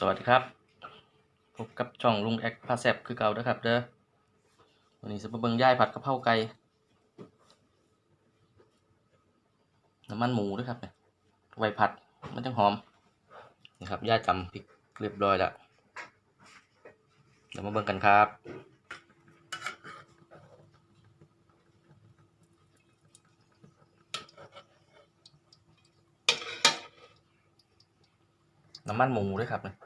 สวัสดีครับ พบกับช่องลุงแอคพาแซบคือเก่าเด้อครับเด้อวันนี้จะมาเบิ่งย่ายผัดกะเพราไก่น้ำมันหมูด้วยครับเนี่ยไว้ผัดมันจะหอมนี่ครับย่ายตำพริกเรียบร้อยแล้วเดี๋ยวมาเบิ่งกันครับน้ำมันหมูด้วยครับเนี่ย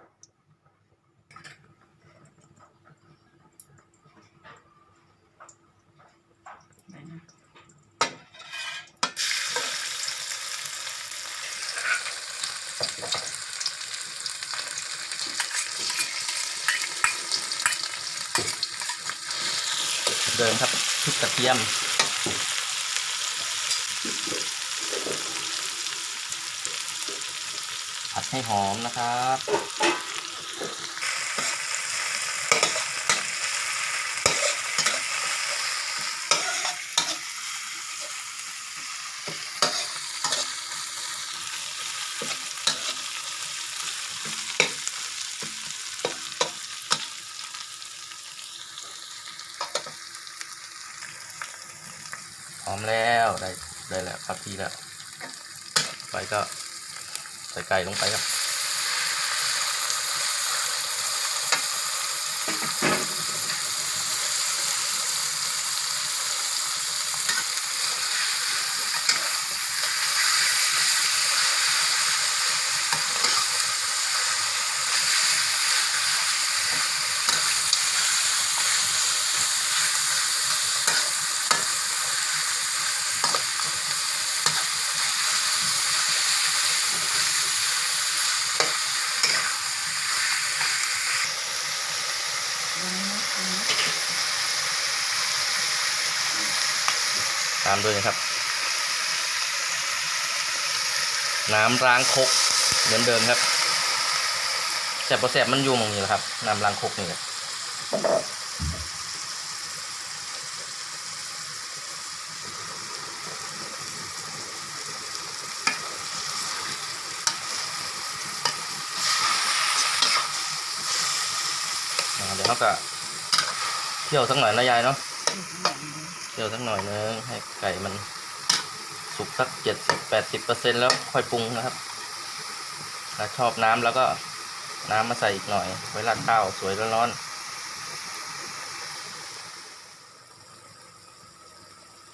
เดิมครับพริกกระเทียมผัดให้หอมนะครับ อมแล้วได้ได้แล้วครับทีแล้ว ไปก็ใส่ไก่ลงไปครับามด้วยนะครับ น้ำล้างคกเหมือนเดิมครับแสบพอแสบมันอยู่ตรงนี้แหละครับน้ำล้างคกนี่แหละเดี๋ยวเขาก็เที่ยวสักหน่อยนะยายเนาะ คี่ยวสักหน่อยนึงให้ไก่มันสุกสักเจ็ดสิบแปดสิบเปอร์เซ็นแล้วค่อยปรุงนะครับ ถ้าชอบน้ำแล้วก็น้ำมาใส่อีกหน่อย ไว้ราดข้าวสวยร้อนๆ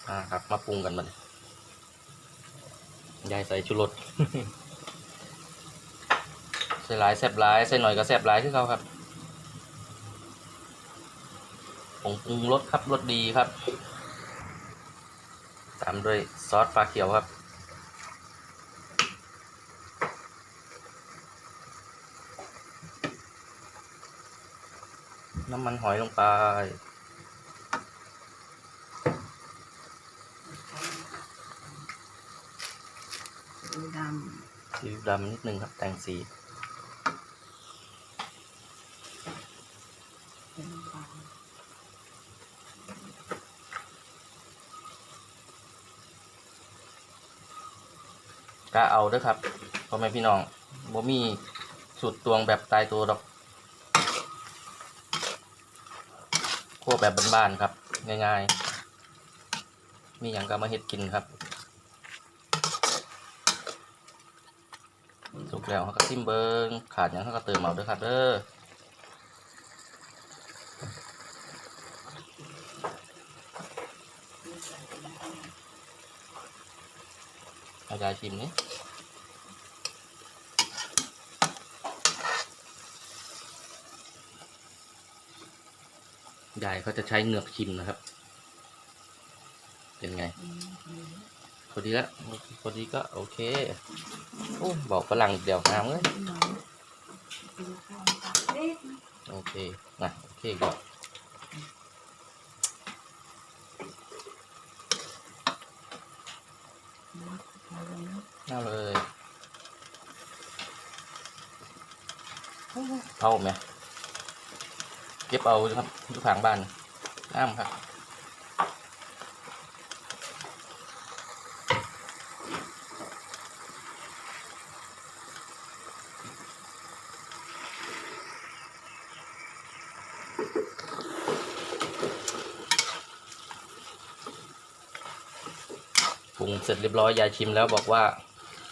อ่าครับมาปรุงกันมันยายใส่ชูรสใส่หลายแซ่บหลายใส่หน่อยก็แซ่บหลายที่เขาครับผงปรุงรสครับรสดีครับ ตามด้วยซอสปลาเขียวครับ น้ำมันหอยลงไปดูดซีอิ๊วดำนิดนึงครับแต่งสีำเป็นบาง ก็เอาเด้วยครับพ่อแม่พี่น้องบ่มีสูตรตวงแบบตายตัวดอกคั่วแบบบ้านๆครับ ง่ายๆ มีอย่างก็มาเฮ็ดกินครับ สุกแล้วเขาก็ซิมเบิงขาดอย่างเขาก็เติมเอาด้วยครับเด้ออายายชิมนี่ ยายเขาจะใช้เงือกชิมนะครับ เป็นไงพอดีละพอดีก็โอเคโอ้บอกฝรั่งเดียวน้องดูข้าวตัดเล็กนโอเคนะโอเคก็เน่าเลยเอาไหม เก็บเอาครับอยู่ข้างบ้านน้ำครับปรุงเสร็จเรียบร้อยยายชิมแล้วบอกว่า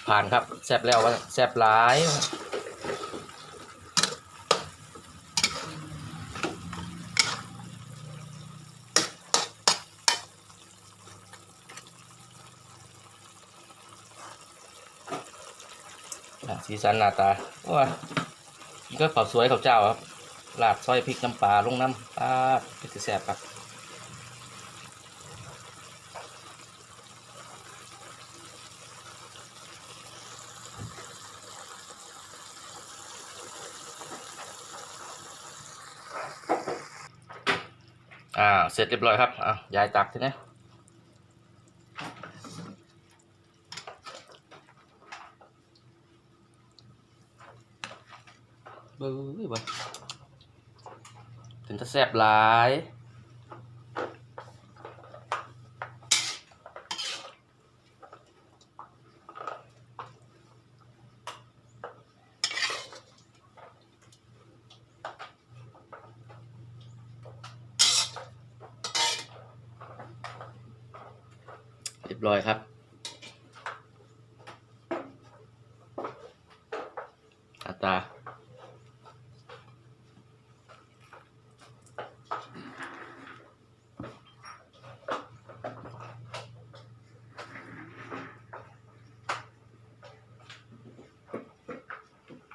ผ่านครับแซ่บแล้วแซ่บร้าย สีสันหน้าตาว้านี่ก็เผาสวยเขาวเจ้าครับลาดซอยพริกน้ำปลาลงน้ำปลาพริกแซ่บครับอ่าเสร็จเรียบร้อยครับอะยายตักทีนี้ บื้อบ่ถึงจะแซบหลายเรียบร้อยครับ อัตรา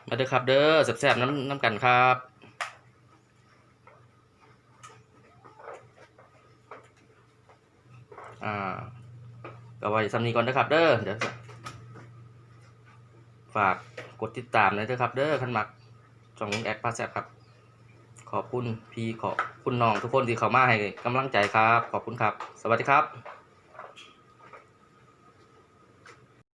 มาเด้อครับเด้อแซ่บๆน้ำน้ำกันครับอ่าก็ไว้สำนีก่อนนะครับเด้อเดี๋ยวฝากกดติดตามเลยเด้อครับ เด้อขันหมักช่องแอดพาแซบครับ ขอบคุณพี่ขอบคุณน้องทุกคนที่เข้ามาให้กำลังใจครับ ขอบคุณครับ สวัสดีครับ